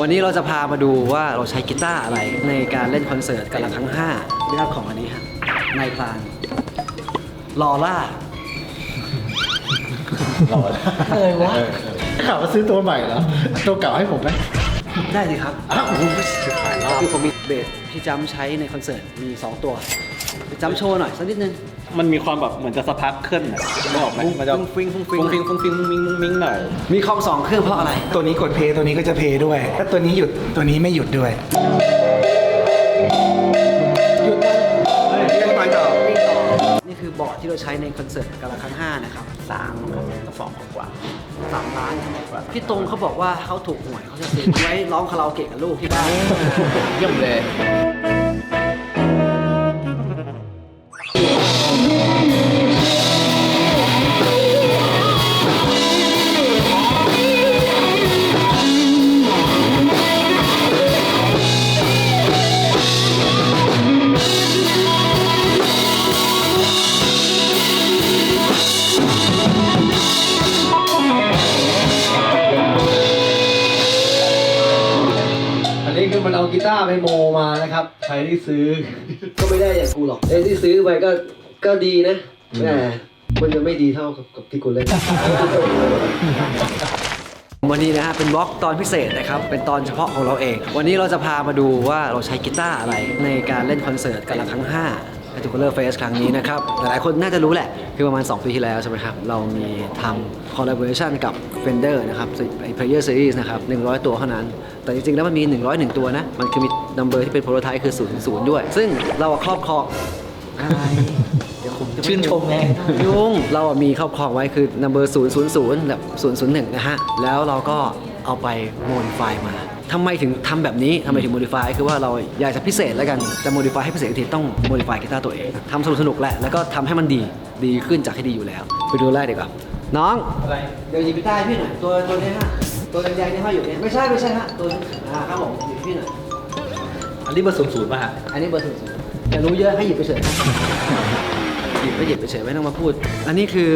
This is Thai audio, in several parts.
วันนี้เราจะพามาดูว่าเราใช้กีตาร์อะไรในการเล่นคอนเสิร์ตกันละครั้ง5เรื่องของอันนี้ครับนายพลานลอล่าเคยวะข่าวว่าซื้อตัวใหม่เหรอตัวเก่าให้ผมไหมได้สิครับอ้าวโอ้โหขายรอบคือผมมีเบสที่จำใช้ในคอนเสิร์ตมี 2 ตัว จำโชว์หน่อยสักนิดนึงมันมีความแบบเหมือนจะสะพักขึ้นอะนึกออกไหมมันจะฟุ้งฟิ้งฟุ้งฟิ้งฟุ้งฟิงฟุ้งฟิงฟุ้งฟิงฟุ้งฟิงหน่อย มีคอมสองเครื่องเพราะอะไร ตัวนี้กดเพย์ตัวนี้ก็จะเพย์ด้วย ถ้าตัวนี้หยุดตัวนี้ไม่หยุดด้วย หยุดนะยังไปต่อนี่คือบอร์ดที่เราใช้ในคอนเสิร์ตกันละครั้ง5นะครับสามครับสองกว่าสามล้านพี่ตรงเขาบอกว่าเขาถูกหวยเขาจะซื้อไว้ร้องคาราโอเกะกับลูกที่บ้านเยี่ยมเลย โมมานะครับ ใครที่ซื้อ ก็ไม่ได้อย่างกูหรอกไอ้ที่ซื้อไปก็ก็ดีนะแต่มันจะไม่ดีเท่ากับกับที่กูเล่น วันนี้นะฮะเป็นบล็อกตอนพิเศษนะครับ เป็นตอนเฉพาะของเราเอง วันนี้เราจะพามาดูว่าเราใช้กีตาร์อะไรในการเล่นคอนเสิร์ตกันละครั้ง5 a t u c u l a r Face ครั้งนี้นะครับ หลายๆคนน่าจะรู้แหละ คือประมาณ 2 ปีที่แล้วใช่ไหมครับ เรามีทำ collaboration กับ Fender นะครับไอ้ Player Series นะครับ 100 ตัวเท่านั้น แต่จริงๆ แล้วมันมี 101 ตัวนะ มันคือมี number ที่เป็น prototype คือ0 0ด้วย ซึ่งเราอะครอบครองอะไรเดี๋ยวผมจะไชื่นชมไง ยุ่งเราอะมีครอบครองไว้คือ number 0 0 0แบบ001นะฮะ แล้วเราก็เอาไป modify มาทำไมถึงทำแบบนี้ทำไมถึง modify คือว่าเราอยากจะพิเศษแล้วกันจะ modify ให้พิเศษอีกทีต้อง modify กีตาร์ตัวเองทำสนุกสนุกๆแหละแล้วก็ทำให้มันดีดีขึ้นจากที่ดีอยู่แล้ว ไปดูแรกดีกว่าน้อง อะไรเดี๋ยวหยิบกีตาร์ให้พี่หน่อยตัวตัวนี้ฮะตัวแดงๆที่ห้อยอยู่เนี่ยไม่ใช่ไม่ใช่ฮะตัวนี้อ่าครับผมหยิบให้พี่หน่อย อันนี้เบอร์ศูนย์ศูนย์ป่ะฮะอันนี้เบอร์ศูนย์ศูนย์แต่รู้เยอะให้หยิบไปเฉย หยิบไปหยิบไปเฉยไม่ต้องมาพูด อันนี้คือ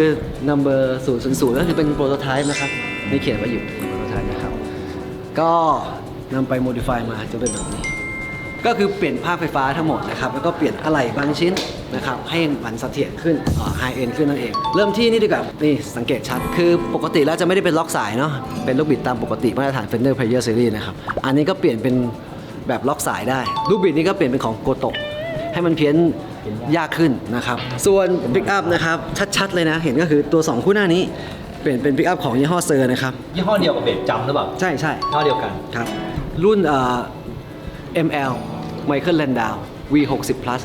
number 0 0 0ก็คือเป็นโปรโตไทป์นะครับนี่เขียนไว้อยู่โปรโตไทป์นะครับ ก็นำไป modify มาจะเป็นแบบนี้ ก็คือเปลี่ยนภาคไฟฟ้าทั้งหมดนะครับ แล้วก็เปลี่ยนอะไหล่บางชิ้นนะครับ ให้มันเสถียรขึ้นไฮเอ็นขึ้นนั่นเอง เริ่มที่นี่ดีกว่า นี่สังเกตชัด คือปกติแล้วจะไม่ได้เป็นล็อกสายเนาะ เป็นลูกบิดตามปกติมาตรฐาน Fender Player Series นะครับ อันนี้ก็เปลี่ยนเป็น แบบล็อกสายได้ ลูกบิดนี้ก็เปลี่ยนเป็นของโกโตะให้มันเพี้ยนยากขึ้นนะครับ ส่วนปิกอัพนะครับ ชัดๆเลยนะ เห็นก็คือตัว 2 คู่หน้านี้ เปลี่ยนเป็นปิกอัพของยี่ห้อเซอร์นะครับ ยี่ห้อเดียวกับเบสจำหรือเปล่า ใช่ใช่ยี่ห้อเดียวกันครับ รุ่นเอ่อ ML Michael Landau V60 plus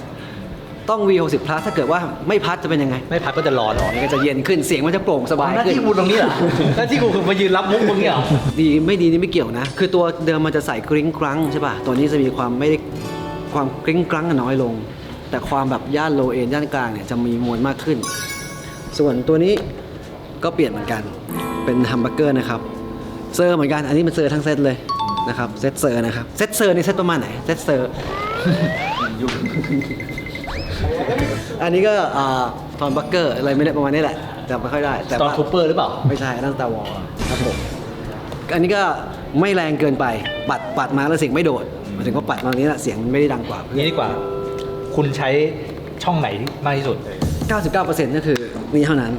ต้อง V60 plus ถ้าเกิดว่าไม่พัดจะเป็นยังไง ไม่พัดก็จะร้อนมันก็จะเย็นขึ้นเสียงมันจะโปร่งสบายหน้าขึ้น ที่กูตรงนี้เหรอหน้าที่กูคือมายืนรับมุกมึงเนี่ยเหรอ ดีไม่ดีนี่ไม่เกี่ยวนะ คือตัวเดิมมันจะใส่กริ้งกรังใช่ป่ะ ตัวนี้จะมีความไม่ได้ความกริ้งกรังน้อยลง แต่ความแบบย่านโลเอนย่านกลางเนี่ยจะมีมวลมากขึ้น ส่วนตัวนี้ก็เปลี่ยนเหมือนกัน เป็นฮัมบักเกอร์นะครับ เซอร์เหมือนกัน อันนี้มันเซอร์ทั้งเซตเลยนะครับ เซตเซอร์นะครับ เซตเซอร์ในเซตประมาณไหน เซตเซอร์ อันนี้ก็ทอนบักเกอร์อะไรไม่ได้ประมาณนี้แหละจำไม่ค่อยได้ตแต่อนว่าทูเปอร์หรือเปล่า ไม่ใช่อันนั่นตาวอลครับผมอันนี้ก็ไม่แรงเกินไปปัดปัดมาแล้วเสียงไม่โดดหมายถึงว่าปัดมาตรงนี้แหละเสียงไม่ได้ดังกว่าเพื่อนี่ดีกว่า คุณใช้ช่องไหนมากที่สุด 99%ก็คือนี่เท่านั้น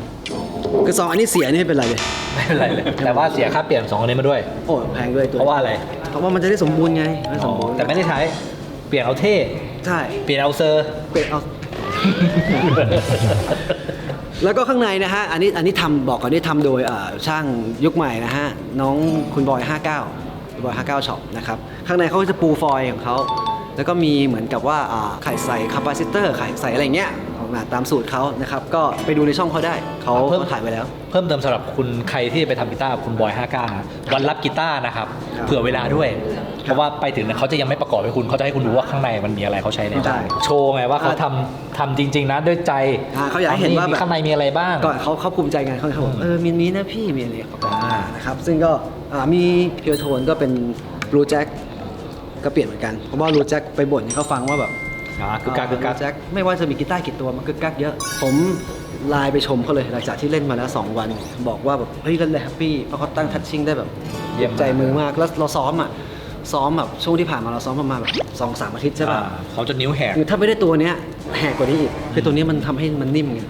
คือสองอันนี้เสียนี่ไม่เป็นไรเลยไม่เป็นไรเลย แต่ว่าเสียค่าเปลี่ยนสองอันนี้มาด้วย โอ้แพงด้วยตัวเพราะว่าอะไรเพราะว่ามันจะได้สมบูรณ์ไงไม่สมบูรณ์แต่ไม่ได้ใช้ เปลี่ยนเอาเท่ ใช่เปลี่ยนเอาเซอร์ เป็ดเอา แล้วก็ข้างในนะฮะ อันนี้อันนี้ทำบอกก่อนนี่ทำโดยเอ่อช่างยุคใหม่นะฮะ น้องคุณบอย 59คุณบอย 59ช็อปนะครับ ข้างในเขาก็จะปูฟอยล์ของเขา แล้วก็มีเหมือนกับว่าอ่าไข่ใส่คาปาซิเตอร์ไข่ใส่อะไรเงี้ย ออกมาตามสูตรเขานะครับก็ไปดูในช่องเขาได้เขาเพิ่มเขาถ่ายไว้แล้ว เพิ่มเติมสำหรับคุณใครที่ไปทำกีตาร์กับคุณบอย59นะวันรับกีตาร์นะครับครับ เผื่อเวลาด้วย เพราะว่าไปถึงเนี่ยเขาจะยังไม่ประกอบให้คุณเขาจะให้คุณดูว่าข้างในมันมีอะไรเขาใช้ในได้โชว์ไงว่าเขาทำทำจริง ๆนะด้วยใจอ่าเขาอยากให้เห็นว่าแบบ ข้างในมีอะไรบ้าง ก่อนเขาเขาภูมิใจไงเขาเขาบอกเออมีนี้นะพี่มีอะไรอ่านะครับซึ่งก็อ่ามีเพียวโทนก็เป็นรูแจ็คก็เปลี่ยนเหมือนกันเพราะว่ารูแจ็คไปบ่นให้เขาฟังว่าแบบ อ่ากึกกักกึกกักรูแจ็คไม่ว่าจะมีกีตาร์กี่ตัวมันกึกกักเยอะ ผมไลน์ไปชมเขาเลยหลังจากที่เล่นมาแล้ว 2 วัน บอกว่าแบบเฮ้ยเล่นเลยแฮปปี้เพราะเขาตั้งทัชชิ่งได้แบบเยี่ยมมาก ใจมือมากแล้วเราซ้อมอะซ้อมแบบช่วงที่ผ่านมาเราซ้อมประมาณแบบสองสามอาทิตย์ใช่ป่ะ อ่าเขาจะนิ้วแหก คือถ้าไม่ได้ตัวเนี้ยแหกกว่านี้อีกคือตัวนี้มันทำให้มันนิ่มไง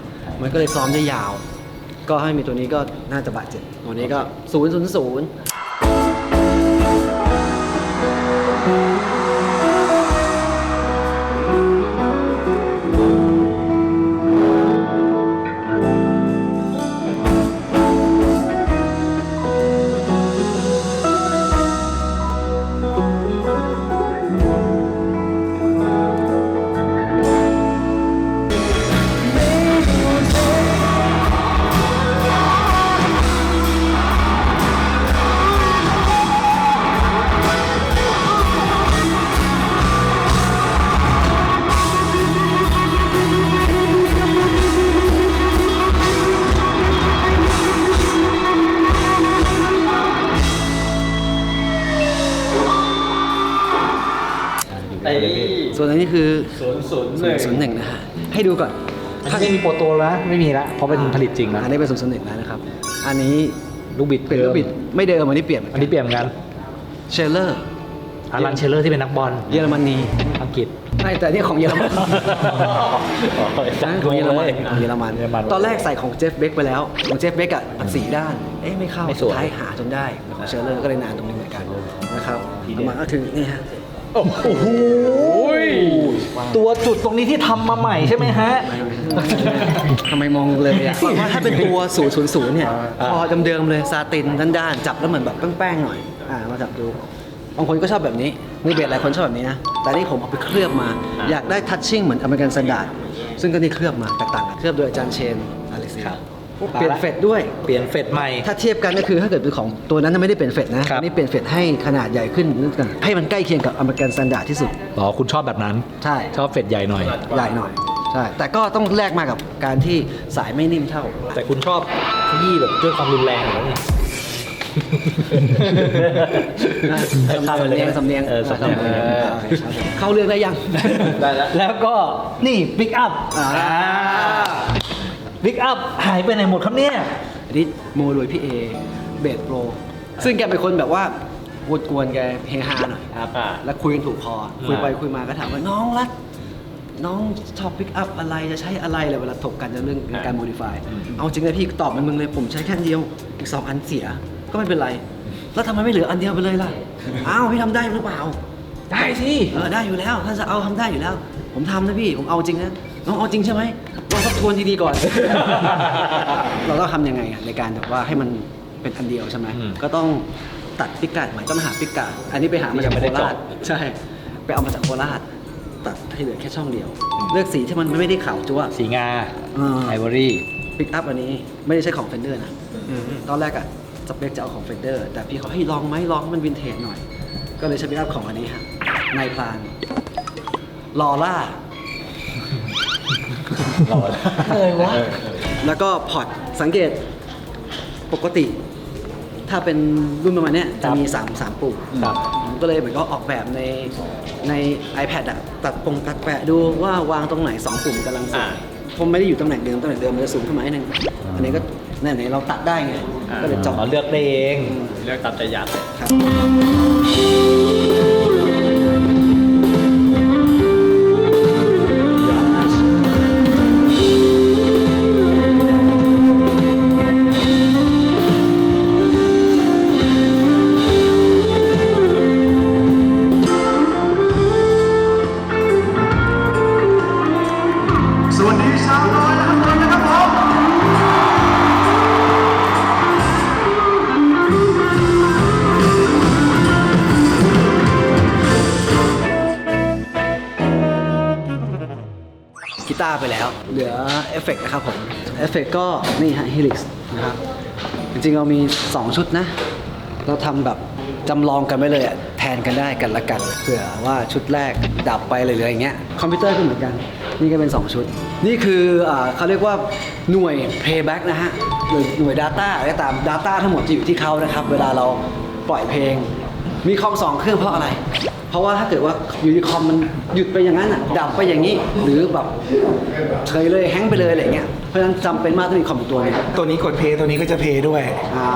มันก็เลยซ้อมได้ยาว ก็ให้มีตัวนี้ก็น่าจะบาดเจ็บตัวนี้ก็ศูนย์ศูนย์ศูนย์ นอันนี้คือศูนย์ศูนย์หศูนึ่นงย์ศูนย์หนึ่งนะฮะให้ดูก่อนอันนี้ไม่มีโปรโตแล้วนะไม่มีละเพราะเป็นผลิตจริงนะอันนี้เป็นศูนย์ศูนย์หนึ่งแล้วนะครับ อันนี้ลูกบิดเป็นลูกบิดไม่เดิมอันนี้เปลี่ยนอันนี้เปลี่ยนเหมือนกันเชลเลอร์อารันเชลเลอร์ที่เป็นนักบอลเยอรมนีอังกฤษใช่แต่อันนี่ของเยอรมันของเยอรมันของเยอรมันเยอรมัน ตอนแรกใส่ของเจฟเบกไปแล้ว ของเจฟเบกอะมันสีด้าน เอ๊ะไม่เข้าไม่สสุวดยท้ายหาจนได้ ของเชลเลอร์ก็เลยนานตรงนี้เหมือนกันนะครับเอามาก็ถึงนี่ฮะ โอ้โห ตัวจุดตรงนี้ที่ทำมาใหม่ใช่ไหมฮะ ทำไมมองเลยอะเพราะว่าถ้าเป็นตัว 000 เนี่ย พอเดิมๆเลยซาตินด้านๆจับแล้วเหมือนแบบแป้งๆหน่อย อ่า มาจับดู บางคนก็ชอบแบบนี้ มือเบสหลายคนชอบแบบนี้นะ แต่นี่ผมเอาไปเคลือบมา อยากได้ทัชชิ่งเหมือนอเมริกันสแตนดาร์ดซึ่งก็นี่เคลือบมาแตกต่างกันเคลือบโดยอาจารย์เชนอาริซีครับ เปลี่ยนเฟดด้วย เปลี่ยนเฟดใหม่ ถ้าเทียบกันก็คือถ้าเกิดเป็นของตัวนั้นไม่ได้เปลี่ยนเฟดนะครับ อันนี่เปลี่ยนเฟดให้ขนาดใหญ่ขึ้นนิดนึงให้มันใกล้เคียงกับอเมริกันสแตนดาร์ดที่สุด อ๋อ คุณชอบแบบนั้น ใช่ ชอบเฟดใหญ่หน่อย ใหญ่หน่อย ใช่ แต่ก็ต้องแลกมากับการที่สายไม่นิ่มเท่า แต่คุณชอบขยี้แบบด้วยความรุนแรงเหรอเนี่ยสำเนียงสำเนียงเออสำเนียงออโอเคครับผมเข้าเรื่องได้ยัง ได้แล้ว แล้วก็นี่ปิกอัพ อ่าปิกอัพหายไปไหนหมดครับเนี่ยอันนี้โมโดยพี่เอเบสโปรซึ่งแกเป็นคนแบบว่ากวนๆแกเฮฮาหน่อยครับอ่า แล้วคุยกันถูกคอคุยไปคุยมาก็ถามว่าน้องรัดน้องชอบพิกอัพอะไรจะใช้อะไรเลยเวลาถกกันเรื่องการโมดิฟายเอาจริงนะพี่ตอบมันมึงเลยผมใช้แค่อันเดียวอีกสองอันเสียก็ไม่เป็นไร แล้วทำไมไม่เหลืออันเดียวไปเลยล่ะ อ้าวพี่ทำได้หรือเปล่า ได้สิ เออได้อยู่แล้ว ถ้าจะเอาทำได้อยู่แล้ว ผมทำนะพี่ ผมเอาจริงนะ น้องเอาจริงใช่ไหมลองทบทวนดีๆก่อน เราต้องทำยังไงอะในการแบบว่าให้มันเป็นอันเดียวใช่ไหมอืมก็ต้องตัดพิกัดใหม่ต้องหาพิกัดอันนี้ไปหามาจากยังไม่โคได้เจาะราชใช่ ไปเอามาจากโคราชตัดให้เหลือแค่ช่องเดียว เลือกสีที่มันไม่ได้ขาวจั๊ว สีงาอ่า ไอวอรี่พิกอัพอันนี้ไม่ได้ใช้ของเฟนเดอร์นะ ตอนแรกอะสเปคจะเอาของเฟนเดอร์แต่พี่เขาให้ลองไหมลองให้มันวินเทจหน่อย ก็เลยใช้พิกอัพของอันนี้ฮะนายพลานลอล่า เลยวะ แล้วก็พอร์ตสังเกตปกติ ถ้าเป็นรุ่นประมาณเนี้ยจะมี3 3ปุ่มครับ ผมก็เลยเหมือนก็ออกแบบในใน iPad อะตัดปงตัดแปะดูว่าวางตรงไหน 2 ปุ่มกำลังสวยผมไม่ได้อยู่ตำแหน่งเดิมตำแหน่งเดิมมันจะสูงขึ้นมาหน่อยนึงอันนี้ก็เนี่ยไหนเราตัดได้ไง ก็เลยจออ๋อเลือกได้เอง เลือกตามใจอยากเลย ครับ กีตาร์ไปแล้ว เหลือเอฟเฟกต์นะครับผมเอฟเฟกต์ก็นี่ฮะ Helix นะครับ จริงๆเรามี 2 ชุดนะ เราทำแบบจำลองกันไว้เลยอะแทนกันได้กันละกันเผื่อว่าชุดแรกดับไปเลยหรืออย่างเงี้ยคอมพิวเตอร์ก็เหมือนกัน นี่ก็เป็น 2 ชุด นี่คืออาเขาเรียกว่าหน่วย playback นะฮะหรือหน่วย Data อะไรก็ตาม Data ทั้งหมดจะอยู่ที่เขานะครับ เวลาเราปล่อยเพลง มีคอมสองเครื่องเพราะอะไร เพราะว่าถ้าเกิดว่าอยู่ดีคอมมันหยุดไปอย่างนั้นอะดับไปอย่างนี้ หรือแบบเฉยเลยแฮงก์ไปเลยอะไรอย่างเงี้ยเพราะราะฉะนั้นจำเป็นมากต้องมีคอมอยู่ตัวหนึงตัวนี้กดเพลย์ตัวนี้ก็จะเพลย์ด้วย อ่า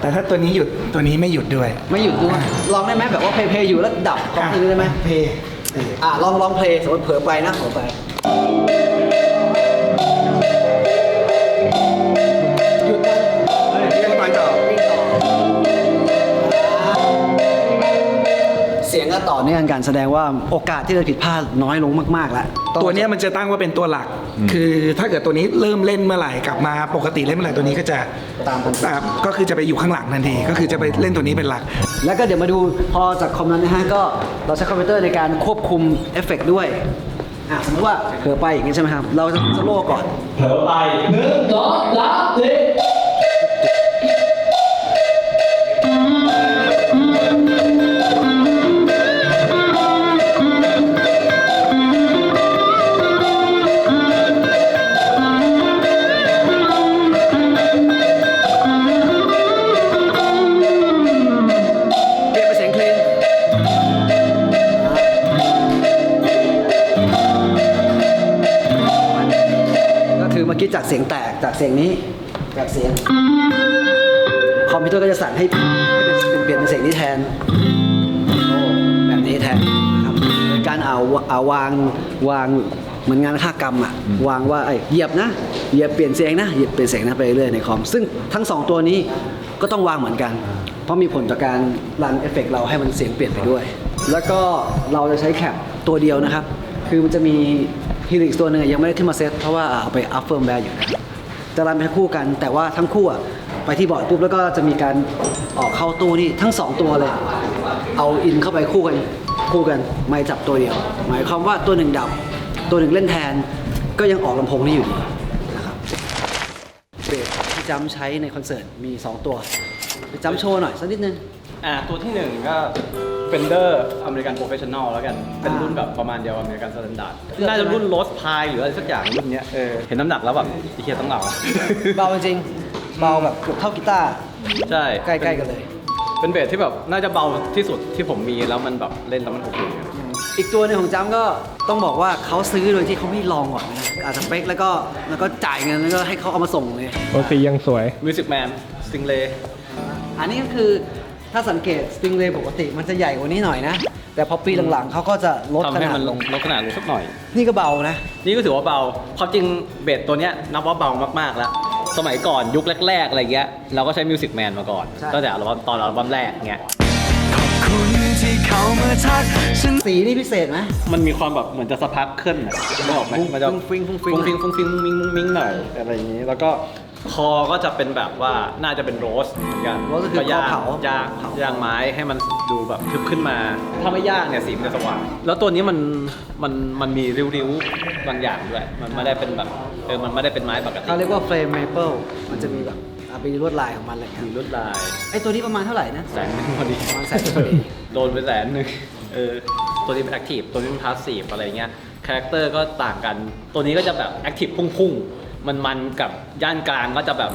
แต่ถ้าตัวนี้หยุดตัวนี้ไม่หยุดด้วยไม่หยุดด้วยลองได้ไหมแบบว่าเพลย์เพลย์อยู่แล้วดับคอมตัวนี้ได้ไหม เพลย์เพลย์อ่าลองลองเพลย์สมมติเผลอไปนะเผลอไป หยุดนะยังไปต่อวิ่งต่อ สียงก็ต่อเนื่องกันแสดงว่าโอกาสที่จะผิดพลาดน้อยลงมากๆแล้วตัวเนี้ยมันจะตั้งว่าเป็นตัวหลัก คือถ้าเกิดตัวนี้เริ่มเล่นเมื่อไหร่กลับมาปกติเล่นเมื่อไหร่ตัวนี้ก็จะตามทันทีอ่าก็คือจะไปอยู่ข้างหลังทันที ก็คือจะไปเล่นตัวนี้เป็นหลัก แล้วก็เดี๋ยวมาดูพอจากคอมนั้นนะฮะก็เราใช้คอมพิวเตอร์ในการควบคุมเอฟเฟกต์ด้วยอะสมมติว่าเผลอไปอย่างนี้ใช่ไหมครับ เราจะสโลว์ก่อน เผลอไปหนึ่งสองสามสี่ เสียงนี้จากเสียง คอมพิวเตอร์ก็จะสั่งให้เปลี่ยนเป็นเสียงนี้แทนโอ้แบบนี้แทนนะครับการเอาเอาวางวางเหมือนงานค่ากรรมอะวางว่าไอ้เหยียบนะเหยียบเปลี่ยนเสียงนะเหยียบเปลี่ยนเสียงนะไปเรื่อยในคอม ซึ่งทั้งสองตัวนี้ก็ต้องวางเหมือนกัน เพราะมีผลต่อการรันเอฟเฟกต์เราให้มันเสียงเปลี่ยนไปด้วย แล้วก็เราจะใช้แคปตัวเดียวนะครับ คือมันจะมีฮีลิกตัวหนึ่งยังไม่ได้ขึ้นมาเซตเพราะว่าเอาไปอัพเฟิร์มแวร์อยู่นะ จะรันไปคู่กัน แต่ว่าทั้งคู่อะไปที่บอร์ดปุ๊บแล้วก็จะมีการออกเข้าตู้นี่ทั้งสองตัวเลย เอาอินเข้าไปคู่กันคู่กันไม่จับตัวเดียว หมายความว่าตัวหนึ่งดับ ตัวหนึ่งเล่นแทนก็ยังออกลำโพงนี่อยู่ดีนะครับเบสที่จำใช้ในคอนเสิร์ตมี 2 ตัวไปจำโชว์หน่อยสักนิดนึง อ่าตัวที่หนึ่งก็ Fender American Professional แล้วกัน เป็นรุ่นแบบประมาณเดียวกับ American Standard เลือกน่าจะใช่ไหมรุ่น Rose Pie หรืออะไรสักอย่างรุ่นเนี้ยเออเห็นน้ำหนักแล้วแบบไอ้เคียต้องเหงาเบาจริงๆเบาแบบเกือบเท่ากีตาร์ใช่ใกล้ๆกันเลย เป็นเบสที่แบบน่าจะเบาที่สุดที่ผมมีแล้วมันแบบเล่นแล้วมันโอเคอีกตัวหนึงของจำก็ต้องบอกว่าเขาซื้อโดยที่เขาไม่ลองก่อนนะอาจจะสเปคแล้วก็แล้วก็จ่ายเงินแล้วก็ให้เขาเอามาส่งเลยโอซียังสวย Music Man Stingray อันนี้ก็คือ ถ้าสังเกตสติงเ a y ปกติมันจะใหญ่กว่านี้หน่อยนะ แต่พอปีหลังๆเขาก็จะลดทำขให้นามัดนลลงงลดขนาดลงสักหน่อย นี่ก็เบานะ นี่ก็ถือว่าเบาความจริงเบสตัวเนี้ยนับว่าเบามากๆแล้ว สมัยก่อนยุคแรกๆอะไรเงี้ยเราก็ใช้ Music Man มาก่อนใช่ ตั้งแต่อัลบั้มตอนอัลบั้มแรกเงี้ยสีนี่พิเศษไหม มันมีความแบบเหมือนจะสะพักขึ้นอะไม่ออกไหมฟุ้งมันจะฟุ้งฟิ้งฟุ้งฟิ้ง ฟุ้งฟิ้งฟุ้งฟิ้งมุ้งมิ้งมุ้งมิ้งหน่อยอะไรอย่างนี้ แล้วก็ คอก็จะเป็นแบบว่าน่าจะเป็นโรสเหมือนกันโรสก็คือคอเผายางเผา ยางไม้ให้มันดูแบบทึบขึ้นมา ถ้าไม่ย่างเนี่ยสีมันจะสว่างแล้วตัวนี้มันมันมันมีริ้วๆบางอย่างด้วยมันไม่ได้เป็นแบบเออมันไม่ได้เป็นไม้ปกติเขาเรียกว่าเฟรมเมเปิลมันจะมีแบบอะเป็นลวดลายของมันอะไรอย่างมีเงี้ยลวดลายไอตัวนี้ประมาณเท่าไหร่นะ แสนหนึงพอดีประมาณแสนหนึ่งพอดี โดนไปแสนหนึ่งเออตัวนี้เป็นแอคทีฟตัวนี้เป็นพาสซีฟอะไรเงี้ยคาแรคเตอร์ก็ต่างกันตัวนี้ก็จะแบบแอคทีฟพุ่งๆ มันมันๆกับย่านกลางก็จะแบบ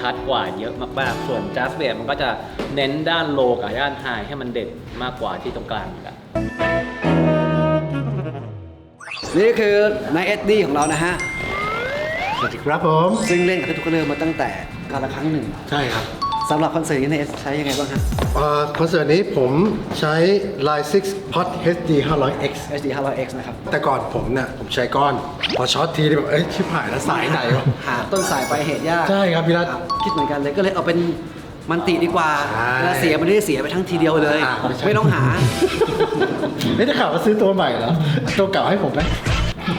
ชัดกว่าเยอะมากๆ ส่วนจัสเบสมันก็จะเน้นด้านโลกับย่านไฮให้มันเด่นมากกว่าที่ตรงกลางอีกอะนี่คือใน SD ของเรานะฮะ สวัสดีครับผม ซึ่งเล่นกับทุกคนเลยมาตั้งแต่การละครั้งหนึ่ง ใช่ครับ สำหรับคอนเสิร์ตนี้ใน S ใช้ยังไงบ้างฮะ เอ่อคอนเสิร์ตนี้ผมใช้ Line 6 Pod HD 500X HD 500X นะครับ แต่ก่อนผมเนี่ยผมใช้ก้อน พอช็อตทีนี่แบบเอ้ยชิบหายแล้วสายไหนวะ หาต้นสายปลายเหตุยากใช่ครับพี่รัฐคิดเหมือนกันเลยก็เลยเอาเป็นมันติดีกว่าใช่เวลาเสียมันไม่ได้เสียไปทั้งทีเดียวเลย อ่าไม่ใช่ ไม่ต้องหาไม่ได้ข่าวว่าซื้อตัวใหม่แล้วตัวเก่าให้ผมไหม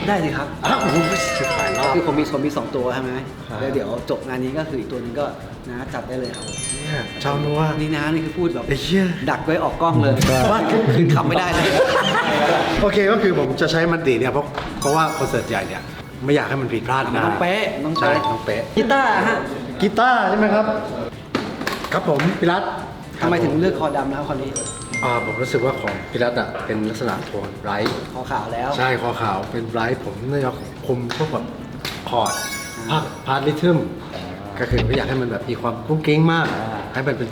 ได้สิครับอ้าวโอ้โหชิบหายแล้วคือผมมีผมมีสองตัวใช่ไหมครับ แล้วเดี๋ยวจบงานนี้ก็คืออีกตัวหนึงก็นะจัดได้เลยครับเนี่ยชาวนัวนี่นะนี่คือพูดแบบไอ้เหี้ย ดักไว้ออกกล้องเลยว่าคืนขับไม่ได้เลย โอเคก็คือผมจะใช้มันติเนี่ยเพราะเพราะว่าคอนเสิร์ตใหญ่เนี่ยไม่อยากให้มันผิดพลาดมันนะต้องเป๊ะต้องใช่เป๊ะต้องเป๊ะกีตาร์ฮะกีตาร์ใช่ไหมครับ ครับผมพิรัต ทำไมถึงเลือกคอดำแล้วคนนี้อ่าผมรู้สึกว่าของพิรัตอะเป็นลักษณะโทนไบรท์คอขาวแล้ว ใช่คอขาวเป็นไบรท์ผมน่าจะคุมพวกแบบคอร์ดพาร์ทพาร์ทริทึมก็คือไม่อยากให้มันแบบมีความกุ้งกิ้งมาก ให้มันเป็น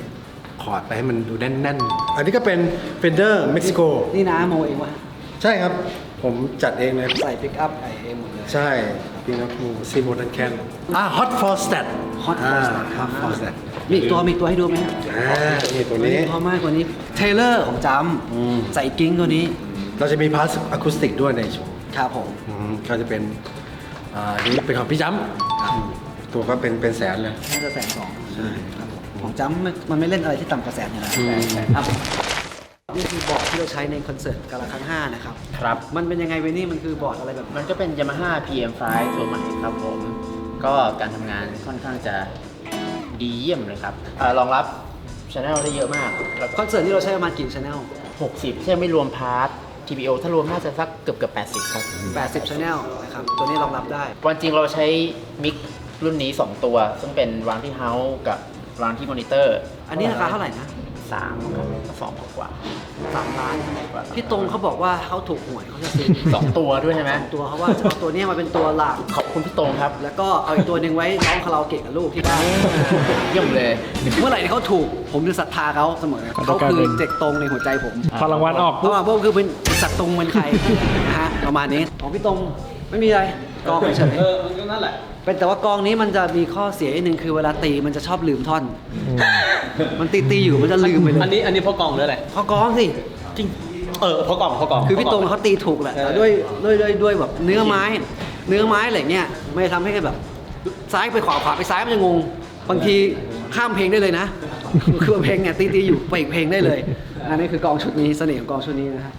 คอร์ดไปให้มันดูแน่นๆ อันนี้ก็เป็น Fender Mexico นี่นะโมเองวะใช่ครับ ผมจัดเองเลย ใส่ปิกอัพไอเองหมดเลย ใช่ปีนักมูซีโมดันแคนอ่า hot for stat Hot for อ่า Stat hot for stat มีอีกตัวมีอีกตัวให้ดูไหมอ่านี่ตัวนี้ พอมากกว่านี้เทเลอร์ของจำใส่กิ้งตัวนี้เราจะมีพาร์ทอะคูสติกด้วยในโชว์ครับผม อืมก็จะเป็นอ่านี่เป็นของพี่จ้ำตัวก็เป็นเป็นแสนเลย น่าจะแสนสองครับผมของจำมันมันไม่เล่นอะไรที่ต่ำกว่าแสนอยู่แล้วครับนี่คือบอร์ดที่เราใช้ในคอนเสิร์ตกาละครั้งห้านะครับ ครับ มันเป็นยังไงเวนี่มันคือบอร์ดอะไรแบบ มันก็เป็น Yamaha PM5 ตัวใหม่ครับผม ก็การทำงานค่อนข้างจะ ดีเยี่ยมเลยครับเอ่อรองรับช anel ได้เยอะมากแล้วคก็ อนเสิร์ตนี้เราใช้ประมาณกี่ช anel 60ใช่ไม่รวมพาร์ท TPO ถ้ารวมน่าจะสักเกือบเกือบ80 ครับ 80 channel นะครับ ตัวนี้รองรับได้ วันจริงเราใช้มิกรุ่นนี้ 2 ตัว ซึ่งเป็นวางที่เฮาส์กับวางที่มอนิเตอร์อันนี้ราคาเท่าไหร่นะ สามครับสองกว่าสามล้านพี่ตรงเขาบอกว่าเขาถูกหวยเขาจะซื้อสองตัวด้วยใช่ไหมสองตัวเขาว่าจะเอาตัวเนี้ยมาเป็นตัวหลักขอบคุณพี่ตรงครับ แล้วก็เอาอีกตัวหนึ่งไว้ร้องคาราโอเกะกับลูกที่บ้านเยี่ยมเลยเมื่อไหร่ที่เขาถูกผมจะศรัทธาเขาเสมอเขาคือเด็กตรงในหัวใจผมพอรางวัลออกเพราะว่าพวกคือเป็นสัตว์ตรงเป็นใครนะฮะประมาณนี้ของพี่ตรง ไม่มีอะไรกองเฉยเออมันก็นั่นแหละ เป็นแต่ว่ากองนี้มันจะมีข้อเสียนิดนึงคือเวลาตีมันจะชอบลืมท่อน มันตีตีๆอยู่มันจะลืมไปเลยอันนี้อันนี้เพราะกองหรืออะไรเพราะกองสิจริงเออเพราะกองเพราะกองคือพี่ตรงเขาตีถูกแหละแต่ด้วยด้วยด้วยด้วยแบบเนื้อไม้ เนื้อไม้อะไรเงี้ยไม่ทำให้แบบ ซ้ายไปขวาขวาไปซ้ายมันจะงงบางทีข้ามเพลงได้เลยนะ คือเพลงเนี่ยตีตีๆอยู่ไปอีกเพลงได้เลย อันนี้คือกองชุดนี้เสน่ห์ของกองชุดนี้นะฮะ